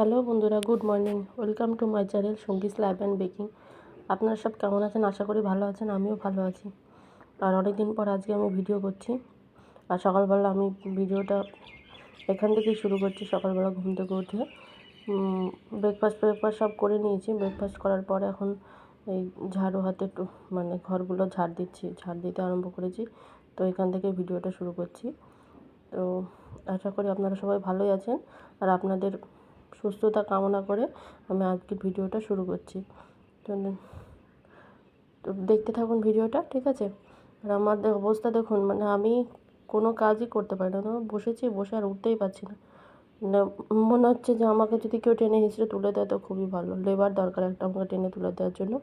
Hello বন্ধুরা, good morning. Welcome to my channel Sangeet lab and baking. আপনারা সব কেমন আছেন? আশা করি ভালো আছেন, আমিও ভালো আছি। আর অনেক দিন পর আজকে আমি ভিডিও করছি। আর সকালবেলা আমি ভিডিওটা এখান থেকেই শুরু করছি, সকালবেলা ঘুম থেকে উঠে। ব্রেকফাস্ট ব্রেকফাস্ট সব করে নিয়েছি। ব্রেকফাস্ট করার পরে এখন এই ঝাড়ু হাতে মানে ঘরগুলো ঝাড় দিচ্ছি, ঝাড় দিতে আরম্ভ করেছি। তো এখান থেকে ভিডিওটা শুরু করছি। তো আশা করি আপনারা সবাই ভালোই আছেন। আর আপনাদের সুস্থতা কামনা করে আমি আজকে ভিডিওটা শুরু করছি। তো দেখতে থাকুন ভিডিওটা, ঠিক আছে? আর আমার অবস্থা দেখুন মানে আমি কোনো কাজই করতে পারি না বসেছি, বসে আর উঠতেই পারছি না। মানে মনে হচ্ছে যে আমাকে যদি কেউ টেনে হিঁচড়ে তুলে দেয় তো খুবই ভালো, লেবার দরকার একটা আমাকে টেনে তুলে দেওয়ার জন্য।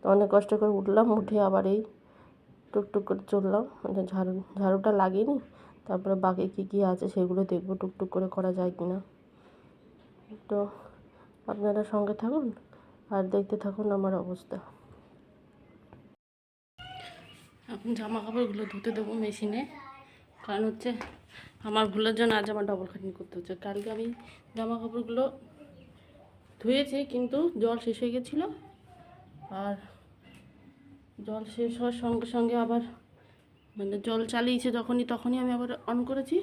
তো অনেক কষ্ট করে উঠলাম, উঠে আবার এই টুকটুক করে চললাম মানে ঝাড়ু, ঝাড়ুটা লাগিয়ে তারপরে বাকি কী কী আছে সেগুলো দেখব, টুকটুক করে করা যায় কি না তো আপনারা সঙ্গে থাকুন আর দেখতে থাকুন আমার অবস্থা। এখন জামা কাপড়গুলো ধুতে দেবো মেশিনে। কারণ হচ্ছে আমার ভুলের জন্য আজ আমার ডবল খাটনি করতে হচ্ছে। কালকে আমি জামা কাপড়গুলো ধুয়েছি, কিন্তু জল শেষ হয়ে গেছিল। আর জল শেষ হওয়ার সঙ্গে সঙ্গে আবার মানে জল চালিয়েছে যখনই, তখনই আমি আবার অন করেছি।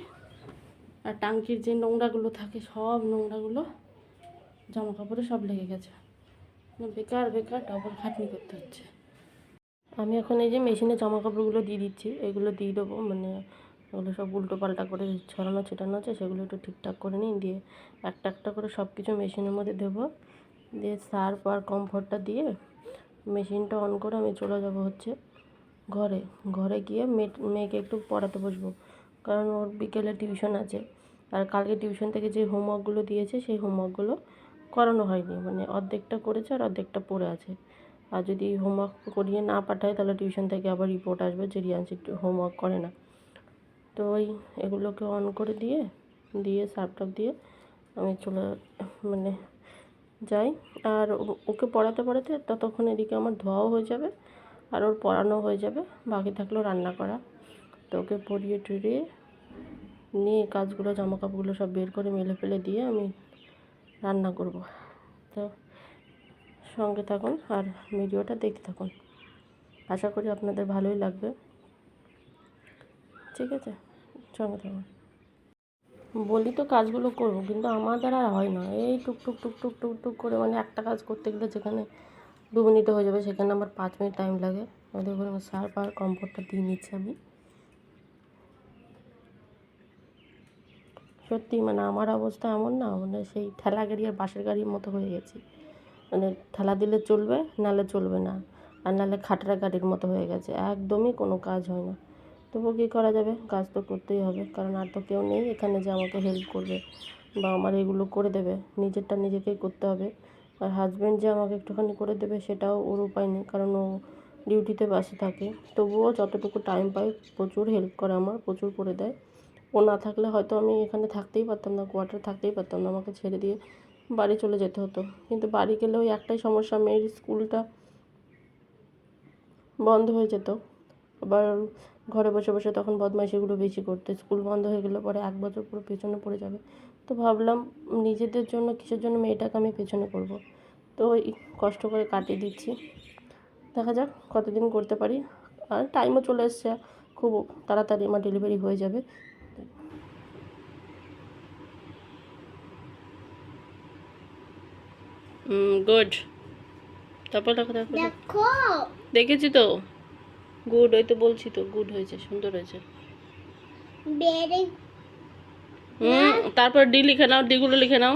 আর টাঙ্কির যে নোংরাগুলো থাকে, সব নোংরাগুলো জামা কাপড়ে সব লেগে গেছে। মানে বেকার বেকার ডবল খাটনি করতে হচ্ছে। আমি এখন এই যে মেশিনে জামা কাপড়গুলো দিয়ে দিচ্ছি, এগুলো দিয়ে দেবো মানে ওগুলো সব উল্টো পাল্টা করে ছড়ানো, ছিটানো আছে, সেগুলো একটু ঠিকঠাক করে নিই, দিয়ে একটা একটা করে সব কিছু মেশিনের মধ্যে দেবো। দিয়ে সার্ফ আর কমফোর্টটা দিয়ে মেশিনটা অন করে আমি চলে যাব হচ্ছে ঘরে। ঘরে গিয়ে মেয়ে মেয়েকে একটু পড়াতে বসবো। কারণ ওর বিকেলে টিউশন আছে। আর কালকে টিউশন থেকে যে হোমওয়ার্কগুলো দিয়েছে, সেই হোমওয়ার্কগুলো করানো হয়নি। মানে অর্ধেকটা করেছে আর অর্ধেকটা পড়ে আছে। আর যদি হোমওয়ার্ক করিয়ে না পাঠায়, তাহলে টিউশন থেকে আবার রিপোর্ট আসবে যে রিয়ান্সি হোমওয়ার্ক করে না। তো ওই এগুলোকে অন করে দিয়ে দিয়ে সার্ফটাপ দিয়ে আমি চলে মানে যাই। আর ওকে পড়াতে পড়াতে ততক্ষণ এদিকে আমার ধোয়াও হয়ে যাবে আর ওর পড়ানো হয়ে যাবে। বাকি থাকল রান্না করা। তো ওকে পরিয়ে টরিয়ে নিয়ে কাজগুলো জামা কাপড়গুলো সব বের করে মেলে ফেলে দিয়ে আমি রান্না করব। তো সঙ্গে থাকুন আর ভিডিওটা দেখতে থাকুন। আশা করি আপনাদের ভালোই লাগবে। ঠিক আছে? সঙ্গে থাকুন। বলি তো কাজগুলো করব, কিন্তু আমার দ্বারা আর হয় না। এই টুক টুক টুক টুক টুক টুক করে মানে একটা কাজ করতে গেলে যেখানে দু মিনিটে হয়ে যাবে, সেখানে আমার পাঁচ মিনিট টাইম লাগে। ওদের করে সার্ফ আর কম্ফোর্টটা দিয়ে নিচ্ছি আমি। সত্যি মানে আমার অবস্থা এমন না মানে সেই ঠেলা গাড়ি আর বাসের গাড়ির মতো হয়ে গেছি। মানে ঠেলা দিলে চলবে, নালে চলবে না, আর নালে খাটরা গাড়ির মতো হয়ে গেছে, একদমই কোনো কাজ হয় না। তবু কী করা যাবে? কাজ তো করতেই হবে, কারণ আর তো কেউ নেই এখানে যে আমাকে হেল্প করবে বা আমার এগুলো করে দেবে, নিজেরটা নিজেকেই করতে হবে। আর হাজব্যান্ড যে আমাকে একটুখানি করে দেবে সেটাও ওর উপায় নেই, কারণ ও ডিউটিতে বাসে থাকে। তবুও যতটুকু টাইম পাই প্রচুর হেল্প করে, আমার প্রচুর করে দেয়। ও না থাকলে হয়তো আমি এখানে থাকতেই পারতাম না, কোয়ার্টারে থাকতেই পারতাম না, আমাকে ছেড়ে দিয়ে বাড়ি চলে যেতে হতো। কিন্তু বাড়ি গেলে ওই একটাই সমস্যা, মেয়ের স্কুলটা বন্ধ হয়ে যেত। আবার ঘরে বসে বসে তখন বদমাইশিগুলো বেশি করতে। স্কুল বন্ধ হয়ে গেলে পরে এক বছর পুরো পেছনে পড়ে যাবে। তো ভাবলাম নিজেদের জন্য, কিসের জন্য মেয়েটাকে আমি পেছনে করব? তো ওই কষ্ট করে কাটিয়ে দিচ্ছি। দেখা যাক কতদিন করতে পারি। আর টাইমও চলে এসছে। খুব তাড়াতাড়ি আমার ডেলিভারি হয়ে যাবে। গুড তারপর দেখো দেখো দেখো। দেখেছি তো? গুড ওই তো বলছি তো গুড হয়েছে সুন্দর হয়েছে। হুম তারপর ডি লিখে নাও ডিগুলো লিখে নাও।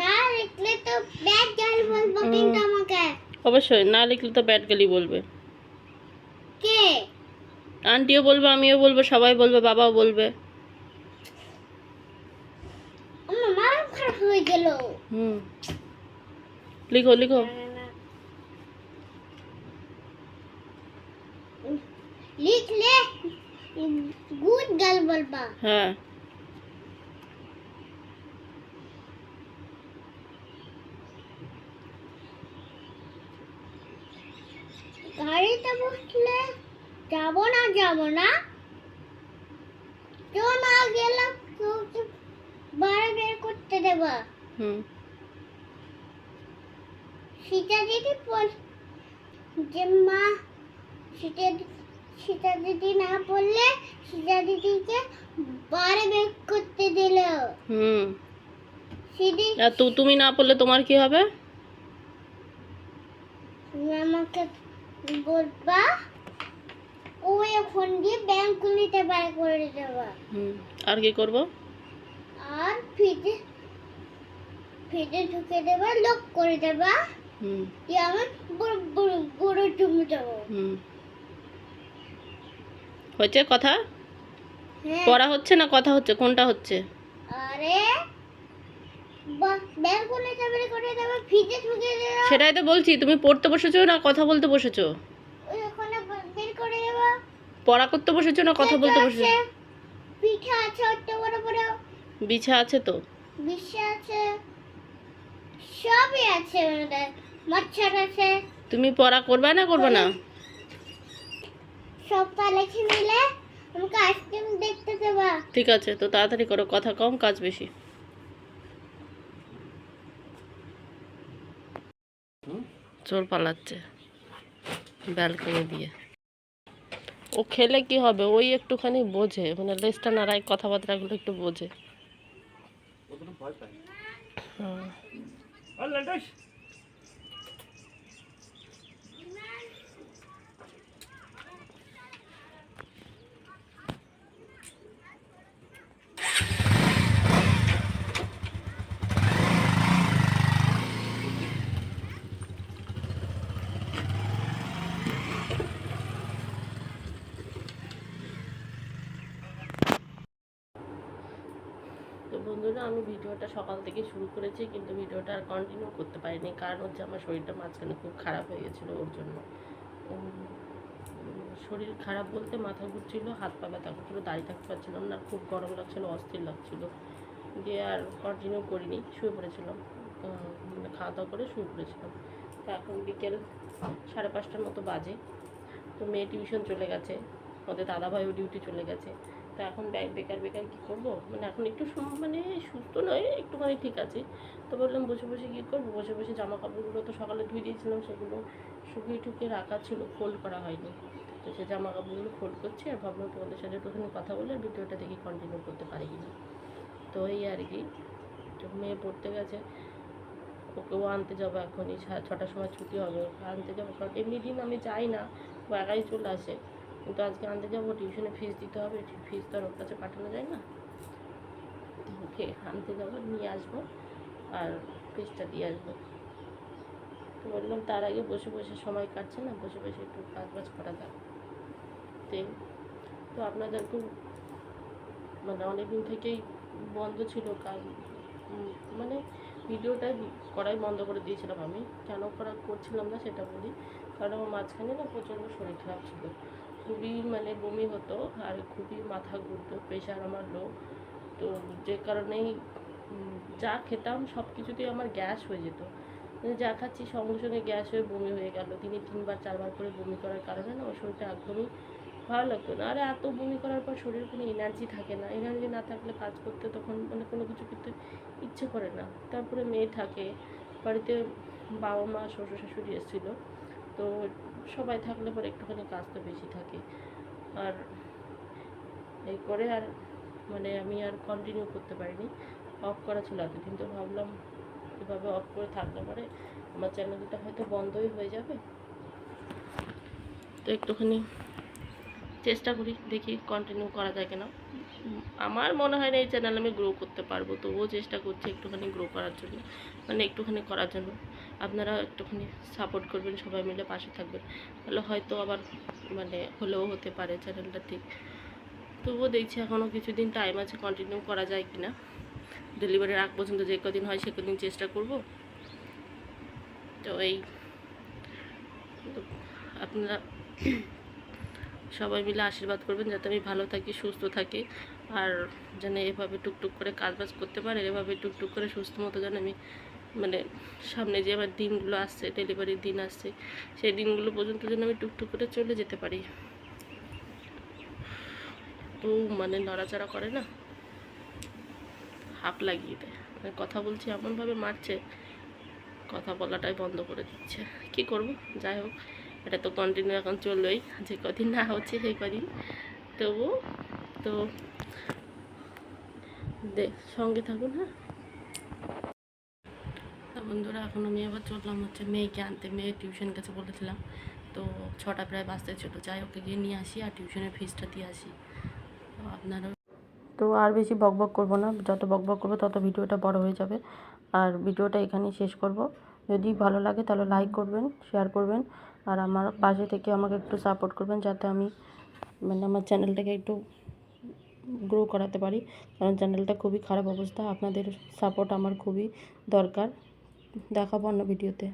না লিখলে তো ব্যাড গার্ল বলব কিন্তু আমাকে। অবশ্যই না লিখলে তো ব্যাট গালি বলবে। কে? আন্টিও বলবে আমিও বলব সবাই বলবে বাবাও বলবে। আমার খারাপ হয়ে গেল। হুম। লিখো লিখো। লিখলে গুড গার্ল বলবা। হ্যাঁ। গাড়িতে বসলে যাব না যাব না। কেউ না গেলাম কেউ বারে বের করতে দেবা। হুম। সীতা দিদি যে মা সীতা সীতা দিদি না পড়লে সীতা দিদিকে বারে বের করতে দিল। হুম। সিদি আর তো তুমি না পড়লে তোমার কি হবে? আমাকে বলবা ও ফোন দিয়ে ব্যাংক খুলিতে বার করে দেবা। হুম। আর কি করব? আর ফ্রিজে ফ্রিজে ঢুকে দেবা লক করে দেবা। হুম। বড় বড় বড় কথা? হ্যাঁ। পড়া হচ্ছে না কথা হচ্ছে? কোনটা হচ্ছে? আরে সেটাই তো বলছি তুমি পড়তে বসেছো না কথা বলতে বসেছো? পড়া করতে বসেছো না কথা বলতে বসেছো? পিঠা আছে অত বড় বড়। বিছা আছে তো? বিশ্ব আছে। সবই আছে আমাদের। মচ্ছর আছে। তুমি পড়া করবে না করবে না? সব তালেখে মিলে আমাকে আইসক্রিম দেখতে দেবা। ঠিক আছে তো তাড়াতাড়ি করো কথা কম কাজ বেশি। চোর পালাচ্ছে ব্যালকনি দিয়ে। ও খেলে কি হবে? ওই একটুখানি বোঝে মানে লেজটা নাড়ায় কথাবার্তাগুলো একটু বোঝে। হ্যাঁ। তো বন্ধুরা আমি ভিডিওটা সকাল থেকে শুরু করেছি, কিন্তু ভিডিওটা আর কন্টিনিউ করতে পারিনি। কারণ হচ্ছে আমার শরীরটা মাঝখানে খুব খারাপ হয়ে গেছিল ওর জন্য। শরীর খারাপ বলতে মাথা ঘুরছিল, হাত পা ব্যথা করছিল দাঁড়িয়ে থাকতে পারছিলাম না, খুব গরম লাগছিল, অস্থির লাগছিল। দিয়ে আর কন্টিনিউ করিনি, শুয়ে পড়েছিলাম। মানে খাওয়া দাওয়া করে শুয়ে পড়েছিলাম। তো এখন বিকেল সাড়ে পাঁচটার মতো বাজে। তো মেয়ে টিউশন চলে গেছে, ওদের দাদাভাইও ডিউটি চলে গেছে। তো এখন ব্যাগ বেকার বেকার কী করব? মানে এখন একটু মানে সুস্থ নয়, একটুখানি ঠিক আছে। তো বললাম বসে বসে কী করব? বসে বসে জামা কাপড়গুলো তো সকালে ধুয়ে দিয়েছিলাম, সেগুলো শুকিয়ে টুকিয়ে রাখা ছিল, ফোল্ড করা হয়নি। তো সে জামা কাপড়গুলো ফোল্ড করছি আর ভাবলাম তোমাদের সাথে একটুখানি কথা বলে আর ভিডিওটা দেখি কন্টিনিউ করতে পারি কিনা। তো এই আর কি মেয়ে পড়তে গেছে। ওকেও আনতে যাব এখনই ছটার সময় ছুটি হবে আনতে যাব। কারণ এমনি দিন আমি যাই না ও একাই চলে আসে। কিন্তু আজকে আনতে যাব টিউশনে ফিস দিতে হবে ফিস তো আর ওর কাছে পাঠানো যায় না। ওকে, আনতে যাব, নিয়ে আসব, আর ফিসটা দিয়ে আসব। তো বললাম, তার আগে বসে বসে সময় কাটছে না, বসে বসে একটু কাজ বাজ করা যাক। তো তো আপনাদেরকেও মানে অনেকদিন থেকেই বন্ধ ছিল কাজ মানে ভিডিওটা করাই বন্ধ করে দিয়েছিলাম আমি। কেন করা করছিলাম না সেটা বলি, কারণ মাঝখানে না প্রচণ্ড শরীর খারাপ ছিল। খুবই মানে বমি হতো আর খুবই মাথা ঘুরতো প্রেশার আমার লো তো যে কারণেই যা খেতাম সব কিছুতেই আমার গ্যাস হয়ে যেত। মানে যা খাচ্ছি সঙ্গে সঙ্গে গ্যাস হয়ে বমি হয়ে গেল। দিনে তিনবার, চারবার করে বমি করার কারণে না আমার শরীরটা একদমই ভালো লাগতো না। আরে এত বমি করার পর শরীরে কোনো এনার্জি থাকে না। এনার্জি না থাকলে কাজ করতে তখন মানে কোনো কিছু করতে ইচ্ছে করে না। তারপরে মেয়ে থাকে, বাড়িতে বাবা মা, শ্বশুর শাশুড়ি এসেছিল। তো সবাই থাকলে পরে একটুখানি কাজ তো বেশি থাকে। আর এই করে আর মানে আমি আর কন্টিনিউ করতে পারিনি। অফ করা ছিল এতদিন, তো ভাবলাম এভাবে অফ করে থাকলে পরে আমার চ্যানেলটা হয়তো বন্ধই হয়ে যাবে। তো একটুখানি চেষ্টা করি, দেখি কন্টিনিউ করা যায় কিনা। আমার মনে হয় না এই চ্যানেল আমি গ্রো করতে পারব, তবুও চেষ্টা করছি একটুখানি গ্রো করার জন্য মানে একটুখানি করার জন্য। আপনারা একটুখানি সাপোর্ট করবেন, সবাই মিলে পাশে থাকবেন। তাহলে হয়তো আবার মানে হলেও হতে পারে চ্যানেলটা ঠিক। তবুও দেখছি এখনও কিছুদিন টাইম আছে কন্টিনিউ করা যায় কি না ডেলিভারির আগ পর্যন্ত যে কদিন হয়, সে কদিন চেষ্টা করব। তো এই আপনারা সবাই মিলে আশীর্বাদ করবেন, যাতে আমি ভালো থাকি, সুস্থ থাকি। আর যেন এভাবে টুকটুক করে কাজবাজ করতে পারে এভাবে টুকটুক করে সুস্থ মতো যেন আমি মানে সামনে যে আমার দিনগুলো আসছে ডেলিভারির দিন আসছে, সেই দিনগুলো পর্যন্ত যেন আমি টুকটুক করে চলে যেতে পারি। তো মানে নড়াচড়া করে না? হাঁপ লাগিয়ে দেয়। মানে কথা বলছি এমনভাবে মারছে, কথা বলাটাই বন্ধ করে দিচ্ছে। কি করব? যাই হোক, এটা তো কন্টিনিউ এখন চললোই। যে কদিন না হচ্ছে, সেই কদিন। তবু তো দে, সঙ্গে থাকুন হ্যাঁ? বন্ধুরা, এখন আমি আবার চললাম হচ্ছে মেয়েকে আনতে। মেয়ে টিউশন কাছে বলেছিলাম। তো ছটা প্রায় বাজতে ছিল। যাই ওকে গিয়ে নিয়ে আসি আর টিউশনের ফিসটা দিয়ে আসি। তো তো আর বেশি বক বক করব না। যত বক বক করব, তত ভিডিওটা বড় হয়ে যাবে। আর ভিডিওটা এখানেই শেষ করব। যদি ভালো লাগে, তাহলে লাইক করবেন শেয়ার করবেন। আর আমার পাশে থেকে আমাকে একটু সাপোর্ট করবেন, যাতে আমি মানে আমার চ্যানেলটাকে একটু গ্রো করাতে পারি। কারণ চ্যানেলটা খুবই খারাপ অবস্থা। আপনাদের সাপোর্ট আমার খুবই দরকার। দেখাবো অন্য ভিডিওতে।